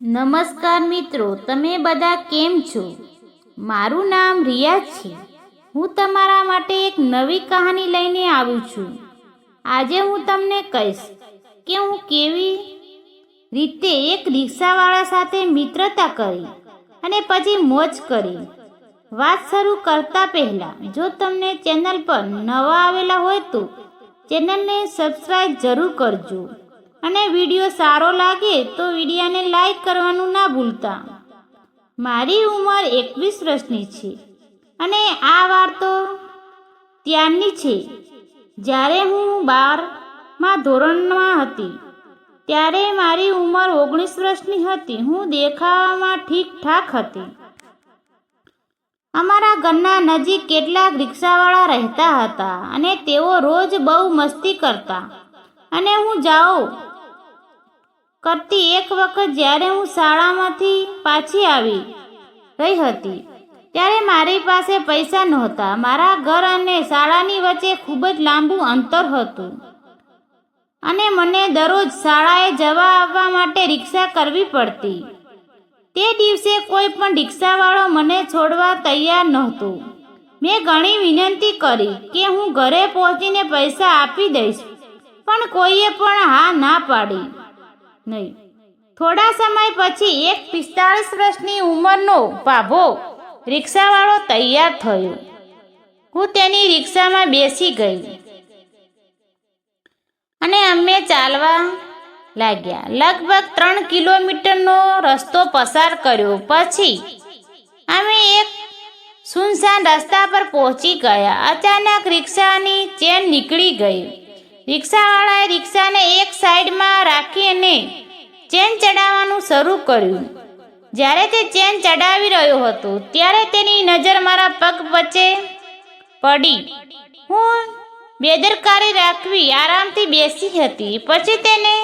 નમસ્કાર મિત્રો, તમે બધા કેમ છો? મારું નામ રિયા છે. હું તમારા માટે એક નવી કહાની લઈને આવું છું. આજે હું તમને કહીશ કે હું કેવી રીતે એક રિક્ષાવાળા સાથે મિત્રતા કરી અને પછી મોજ કરી. વાત શરૂ કરતા પહેલાં, જો તમને ચેનલ પર નવા આવેલા હોય તો ચેનલને સબસ્ક્રાઈબ જરૂર કરજો. અને વીડિયો સારો લાગે તો વિડીયાને લાઈક કરવાનું ના ભૂલતા. મારી ઉંમર એકવીસ વર્ષની છે અને આ વાર્તો ત્યારની છે. જ્યારે હું બારમાં ધોરણમાં હતી, ત્યારે મારી ઉંમર ઓગણીસ વર્ષની હતી. હું દેખાવામાં ઠીકઠાક હતી. અમારા ઘરના નજીક કેટલાક રિક્ષાવાળા રહેતા હતા અને તેઓ રોજ બહુ મસ્તી કરતા. અને હું જાઓ કરતી એક વખત જ્યારે હું શાળામાંથી પાછી આવી રહી હતી, ત્યારે મારી પાસે પૈસા નહોતા. મારા ઘર અને શાળાની વચ્ચે ખૂબ જ લાંબુ અંતર હતું અને મને દરરોજ શાળાએ જવા આવવા માટે રિક્ષા કરવી પડતી. તે દિવસે કોઈ પણ રિક્ષાવાળો મને છોડવા તૈયાર નહોતો. મેં ઘણી વિનંતી કરી કે હું ઘરે પહોંચીને પૈસા આપી દઈશ, પણ કોઈએ પણ હા ના પાડી. નહીં. થોડા સમય પછી એક પિસ્તાળીસ વર્ષની ઉંમરનો ભાભો રિક્ષાવાળો તૈયાર થયો. હું તેની રિક્ષામાં બેસી ગઈ. અને અમે ચાલવા લાગ્યા. લગભગ ત્રણ કિલોમીટરનો રસ્તો પસાર કર્યો. પછી અમે એક સુનસાન રસ્તા પર પહોંચી ગયા. અચાનક રિક્ષાની ચેન નીકળી ગઈ. રિક્ષાવાળાએ રિક્ષાને એક સાઈડમાં રાખી અને ચેન ચડાવવાનું શરૂ કર્યું. જ્યારે તે ચેન ચડાવી રહ્યો હતો, ત્યારે તેની નજર મારા પગ વચ્ચે પડી. હું બેદરકારી રાખવી, આરામથી બેસી હતી. પછી તેને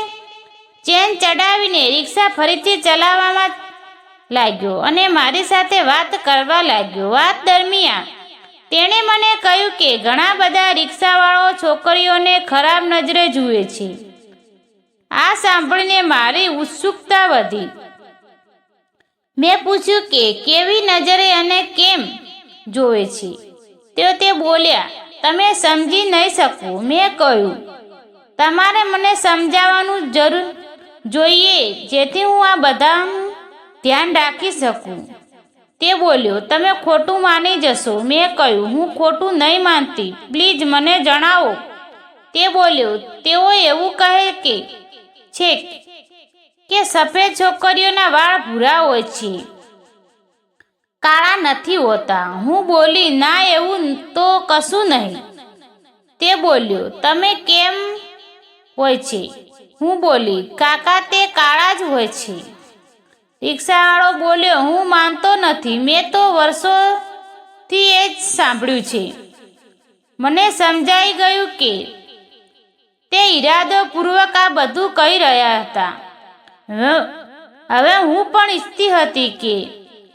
ચેન ચડાવીને રિક્ષા ફરીથી ચલાવવામાં લાગ્યો અને મારી સાથે વાત કરવા લાગ્યો. વાત દરમિયાન તેણે મને કહ્યું કે ઘણા બધા રિક્ષાવાળો છોકરીઓને ખરાબ નજરે જુએ છે. આ સાંભળીને મારી ઉત્સુકતા વધી. મેં પૂછ્યું કે કેવી નજરે અને કેમ જોવે છે. તેઓ તે બોલ્યા, તમે સમજી નહીં શકો, મેં કહ્યું. તમારે મને સમજાવવાનું જરૂર જોઈએ, જેથી હું આ બધા ધ્યાન રાખી શકું. તે બોલ્યો, તમે ખોટું માની જશો. મેં કહ્યું, હું ખોટું નહીં માનતી. પ્લીઝ મને જણાવો. તે બોલ્યો, તેઓ એવું કહે કે, છે કે સફેદ છોકરીઓના વાળ ભૂરા હોય છે, કાળા નથી હોતા. હું બોલી, ના, એવું તો કશું નહીં. તે બોલ્યો, તમે કેમ હોય છે? હું બોલી, કાકા, તે કાળા જ હોય છે. રિક્ષાવાળો બોલ્યો, હું માનતો નથી. મેં તો વર્ષોથી એ જ સાંભળ્યું છે. મને સમજાઈ ગયું કે તે ઈરાદોપૂર્વક આ બધું કહી રહ્યા હતા. હવે હું પણ ઈચ્છતી હતી કે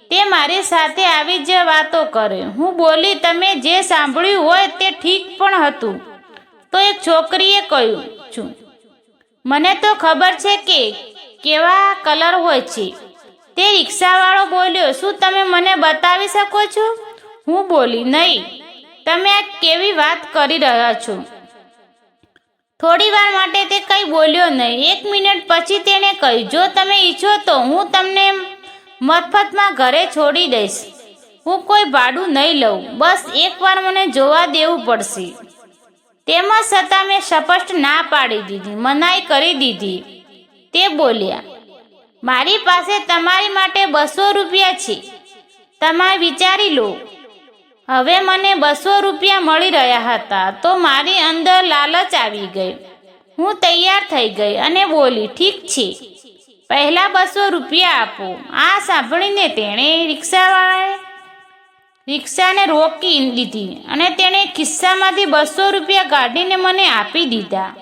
તે મારી સાથે આવી જ વાતો કરે. હું બોલી, તમે જે સાંભળ્યું હોય તે ઠીક પણ હતું. તો એક છોકરીએ કહ્યું છું. મને તો ખબર છે કે કેવા કલર હોય છે. તે રિક્ષાવાળો બોલ્યો, શું તમે મને બતાવી શકો છો? હું બોલી, નહીં. તમે આ કેવી વાત કરી રહ્યા છો? થોડી વાર માટે તે કંઈ બોલ્યો નહીં. એક મિનિટ પછી તેણે કહ્યું, જો તમે ઈચ્છો તો હું તમને મફતમાં ઘરે છોડી દઈશ. હું કોઈ ભાડું નહીં લઉં. બસ એકવાર મને જોવા દેવું પડશે. તેમ છતાં મેં સ્પષ્ટ ના પાડી દીધી, મનાઈ કરી દીધી. તે બોલ્યા મારી પાસે તમારી માટે બસો રૂપિયા છે. તમે વિચારી લો. હવે મને બસો રૂપિયા મળી રહ્યા હતા તો મારી અંદર લાલચ આવી ગઈ. હું તૈયાર થઈ ગઈ અને બોલી, ઠીક છે. પહેલા બસો રૂપિયા આપો. આ સાંભળીને તેણે રિક્ષાવાળાએ રિક્ષાને રોકી લીધી અને તેણે ખિસ્સામાંથી બસો રૂપિયા કાઢીને મને આપી દીધા.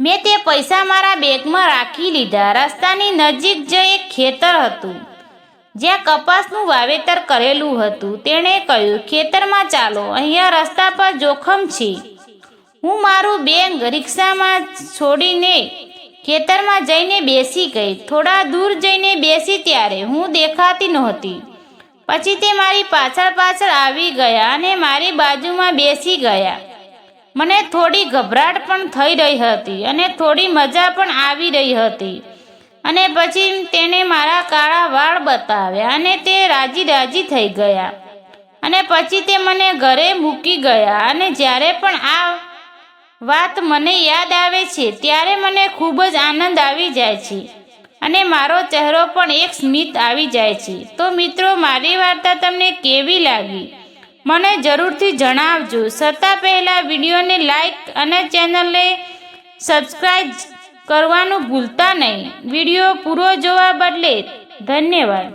મેં તે પૈસા મારા બેગમાં રાખી લીધા. રસ્તાની નજીક જ એક ખેતર હતું, જ્યાં કપાસનું વાવેતર કરેલું હતું. તેણે કહ્યું, ખેતરમાં ચાલો, અહીંયા રસ્તા પર જોખમ છે. હું મારું બેગ રિક્ષામાં છોડીને ખેતરમાં જઈને બેસી ગઈ. થોડા દૂર જઈને બેસી ત્યારે હું દેખાતી નહોતી. પછી તે મારી પાછળ પાછળ આવી ગયા અને મારી બાજુમાં બેસી ગયા. મને થોડી ગભરાટ પણ થઈ રહી હતી અને થોડી મજા પણ આવી રહી હતી. અને પછી તેને મારા કાળા વાળ બતાવ્યા અને તે રાજી રાજી થઈ ગયા. અને પછી તે મને ઘરે મૂકી ગયા અને જ્યારે પણ આ વાત મને યાદ આવે છે, ત્યારે મને ખૂબ જ આનંદ આવી જાય છે. અને મારો ચહેરો પણ એક સ્મિત આવી જાય છે. તો મિત્રો, મારી વાર્તા તમને કેવી લાગી? મને જરૂરથી જણાવજો. છતાં પહેલાં વિડીયોને લાઈક અને ચેનલને સબસ્ક્રાઈબ કરવાનું ભૂલતા નહીં. વીડિયો પૂરો જોવા બદલે ધન્યવાદ.